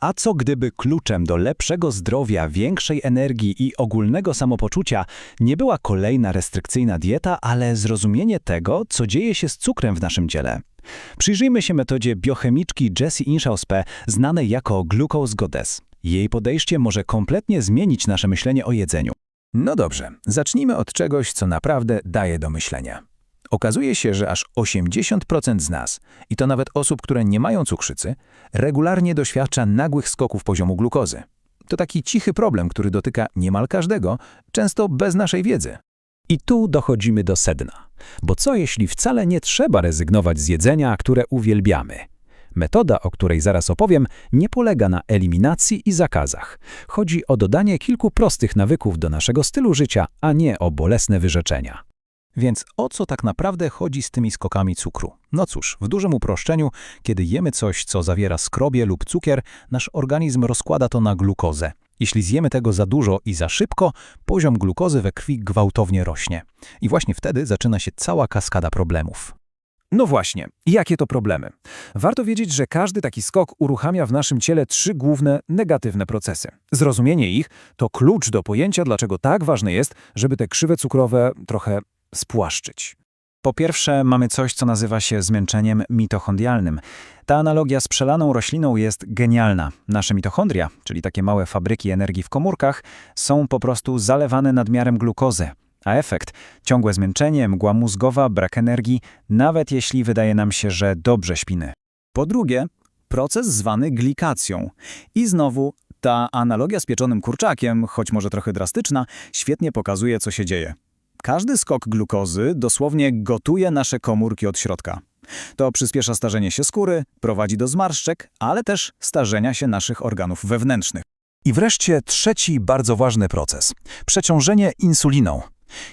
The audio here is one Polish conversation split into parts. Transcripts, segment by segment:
A co gdyby kluczem do lepszego zdrowia, większej energii i ogólnego samopoczucia nie była kolejna restrykcyjna dieta, ale zrozumienie tego, co dzieje się z cukrem w naszym ciele? Przyjrzyjmy się metodzie biochemiczki Jessie Inshauspe, znanej jako glucose goddess. Jej podejście może kompletnie zmienić nasze myślenie o jedzeniu. No dobrze, zacznijmy od czegoś, co naprawdę daje do myślenia. Okazuje się, że aż 80% z nas, i to nawet osób, które nie mają cukrzycy, regularnie doświadcza nagłych skoków poziomu glukozy. To taki cichy problem, który dotyka niemal każdego, często bez naszej wiedzy. I tu dochodzimy do sedna. Bo co jeśli wcale nie trzeba rezygnować z jedzenia, które uwielbiamy? Metoda, o której zaraz opowiem, nie polega na eliminacji i zakazach. Chodzi o dodanie kilku prostych nawyków do naszego stylu życia, a nie o bolesne wyrzeczenia. Więc o co tak naprawdę chodzi z tymi skokami cukru? No cóż, w dużym uproszczeniu, kiedy jemy coś, co zawiera skrobie lub cukier, nasz organizm rozkłada to na glukozę. Jeśli zjemy tego za dużo i za szybko, poziom glukozy we krwi gwałtownie rośnie. I właśnie wtedy zaczyna się cała kaskada problemów. No właśnie, jakie to problemy? Warto wiedzieć, że każdy taki skok uruchamia w naszym ciele trzy główne negatywne procesy. Zrozumienie ich to klucz do pojęcia, dlaczego tak ważne jest, żeby te krzywe cukrowe trochę spłaszczyć. Po pierwsze, mamy coś, co nazywa się zmęczeniem mitochondrialnym. Ta analogia z przelaną rośliną jest genialna. Nasze mitochondria, czyli takie małe fabryki energii w komórkach, są po prostu zalewane nadmiarem glukozy. A efekt ciągłe zmęczenie, mgła mózgowa, brak energii, nawet jeśli wydaje nam się, że dobrze śpimy. Po drugie, proces zwany glikacją. I znowu ta analogia z pieczonym kurczakiem, choć może trochę drastyczna, świetnie pokazuje, co się dzieje. Każdy skok glukozy dosłownie gotuje nasze komórki od środka. To przyspiesza starzenie się skóry, prowadzi do zmarszczek, ale też starzenia się naszych organów wewnętrznych. I wreszcie trzeci bardzo ważny proces przeciążenie insuliną.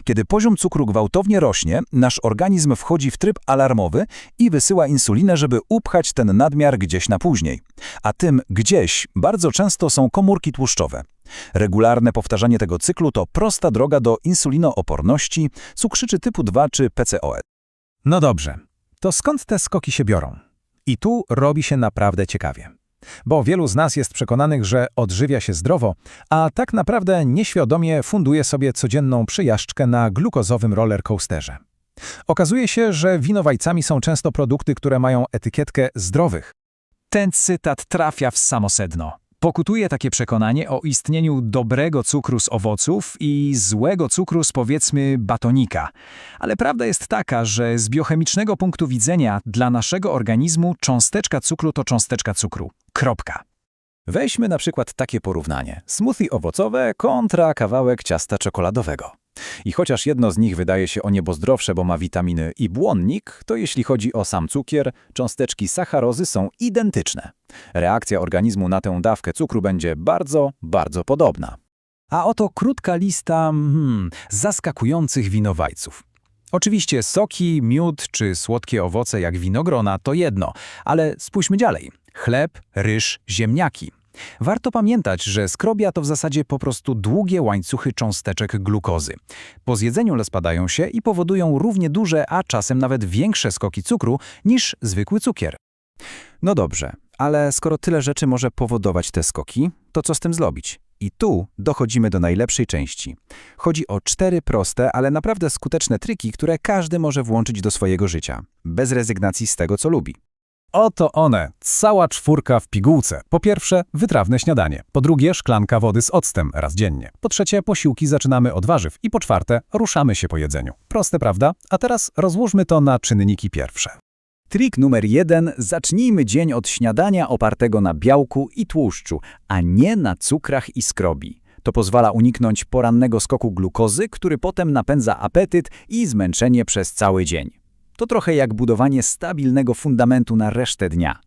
Kiedy poziom cukru gwałtownie rośnie, nasz organizm wchodzi w tryb alarmowy i wysyła insulinę, żeby upchać ten nadmiar gdzieś na później. A tym gdzieś bardzo często są komórki tłuszczowe. Regularne powtarzanie tego cyklu to prosta droga do insulinooporności, cukrzycy typu 2 czy PCOS. No dobrze, to skąd te skoki się biorą? I tu robi się naprawdę ciekawie. Bo wielu z nas jest przekonanych, że odżywia się zdrowo, a tak naprawdę nieświadomie funduje sobie codzienną przyjażdżkę na glukozowym rollercoasterze. Okazuje się, że winowajcami są często produkty, które mają etykietkę zdrowych. Ten cytat trafia w samo sedno. Pokutuje takie przekonanie o istnieniu dobrego cukru z owoców i złego cukru z powiedzmy batonika. Ale prawda jest taka, że z biochemicznego punktu widzenia dla naszego organizmu cząsteczka cukru to cząsteczka cukru. Kropka. Weźmy na przykład takie porównanie. Smoothie owocowe kontra kawałek ciasta czekoladowego. I chociaż jedno z nich wydaje się o niebo zdrowsze, bo ma witaminy i błonnik, to jeśli chodzi o sam cukier, cząsteczki sacharozy są identyczne. Reakcja organizmu na tę dawkę cukru będzie bardzo, bardzo podobna. A oto krótka lista hmm, zaskakujących winowajców. Oczywiście soki, miód czy słodkie owoce jak winogrona to jedno, ale spójrzmy dalej. Chleb, ryż, ziemniaki. Warto pamiętać, że skrobia to w zasadzie po prostu długie łańcuchy cząsteczek glukozy. Po zjedzeniu rozpadają się i powodują równie duże, a czasem nawet większe skoki cukru niż zwykły cukier. No dobrze, ale skoro tyle rzeczy może powodować te skoki, to co z tym zrobić? I tu dochodzimy do najlepszej części. Chodzi o cztery proste, ale naprawdę skuteczne triki, które każdy może włączyć do swojego życia, bez rezygnacji z tego, co lubi. Oto one, cała czwórka w pigułce. Po pierwsze, wytrawne śniadanie. Po drugie, szklanka wody z octem raz dziennie. Po trzecie, posiłki zaczynamy od warzyw. I po czwarte, ruszamy się po jedzeniu. Proste, prawda? A teraz rozłóżmy to na czynniki pierwsze. Trik numer jeden. Zacznijmy dzień od śniadania opartego na białku i tłuszczu, a nie na cukrach i skrobi. To pozwala uniknąć porannego skoku glukozy, który potem napędza apetyt i zmęczenie przez cały dzień. To trochę jak budowanie stabilnego fundamentu na resztę dnia.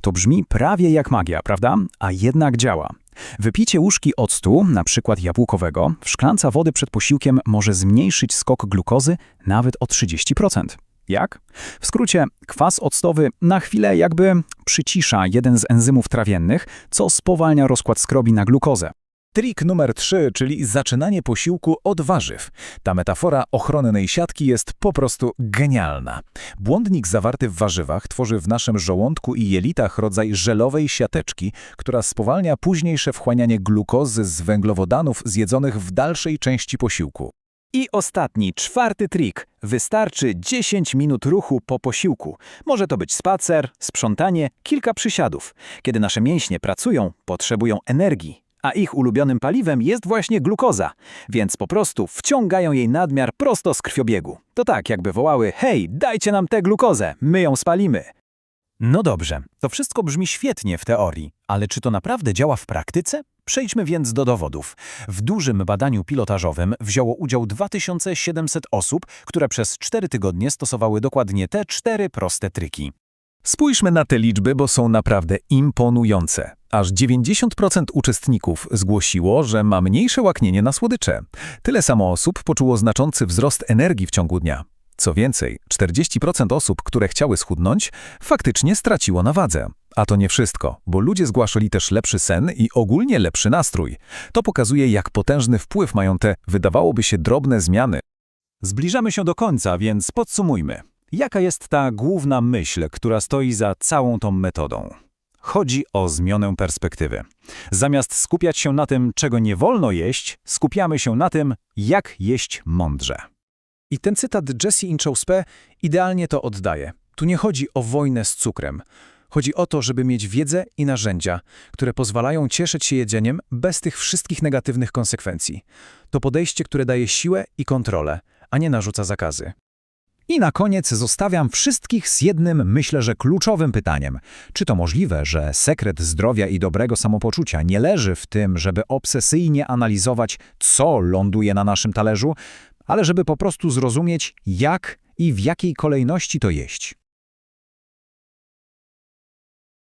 To brzmi prawie jak magia, prawda? A jednak działa. Wypicie łyżki octu, na przykład jabłkowego, w szklance wody przed posiłkiem może zmniejszyć skok glukozy nawet o 30%. Jak? W skrócie, kwas octowy na chwilę jakby przycisza jeden z enzymów trawiennych, co spowalnia rozkład skrobi na glukozę. Trik numer 3, czyli zaczynanie posiłku od warzyw. Ta metafora ochronnej siatki jest po prostu genialna. Błądnik zawarty w warzywach tworzy w naszym żołądku i jelitach rodzaj żelowej siateczki, która spowalnia późniejsze wchłanianie glukozy z węglowodanów zjedzonych w dalszej części posiłku. I ostatni, czwarty trik. Wystarczy 10 minut ruchu po posiłku. Może to być spacer, sprzątanie, kilka przysiadów. Kiedy nasze mięśnie pracują, potrzebują energii, a ich ulubionym paliwem jest właśnie glukoza, więc po prostu wciągają jej nadmiar prosto z krwiobiegu. To tak, jakby wołały: hej, dajcie nam tę glukozę, my ją spalimy. No dobrze, to wszystko brzmi świetnie w teorii, ale czy to naprawdę działa w praktyce? Przejdźmy więc do dowodów. W dużym badaniu pilotażowym wzięło udział 2700 osób, które przez 4 tygodnie stosowały dokładnie te cztery proste triki. Spójrzmy na te liczby, bo są naprawdę imponujące. Aż 90% uczestników zgłosiło, że ma mniejsze łaknienie na słodycze. Tyle samo osób poczuło znaczący wzrost energii w ciągu dnia. Co więcej, 40% osób, które chciały schudnąć, faktycznie straciło na wadze. A to nie wszystko, bo ludzie zgłaszali też lepszy sen i ogólnie lepszy nastrój. To pokazuje, jak potężny wpływ mają te, wydawałoby się, drobne zmiany. Zbliżamy się do końca, więc podsumujmy. Jaka jest ta główna myśl, która stoi za całą tą metodą? Chodzi o zmianę perspektywy. Zamiast skupiać się na tym, czego nie wolno jeść, skupiamy się na tym, jak jeść mądrze. I ten cytat Jesse Inchauspé idealnie to oddaje. Tu nie chodzi o wojnę z cukrem. Chodzi o to, żeby mieć wiedzę i narzędzia, które pozwalają cieszyć się jedzeniem bez tych wszystkich negatywnych konsekwencji. To podejście, które daje siłę i kontrolę, a nie narzuca zakazy. I na koniec zostawiam wszystkich z jednym, myślę, że kluczowym pytaniem. Czy to możliwe, że sekret zdrowia i dobrego samopoczucia nie leży w tym, żeby obsesyjnie analizować, co ląduje na naszym talerzu, ale żeby po prostu zrozumieć, jak i w jakiej kolejności to jeść?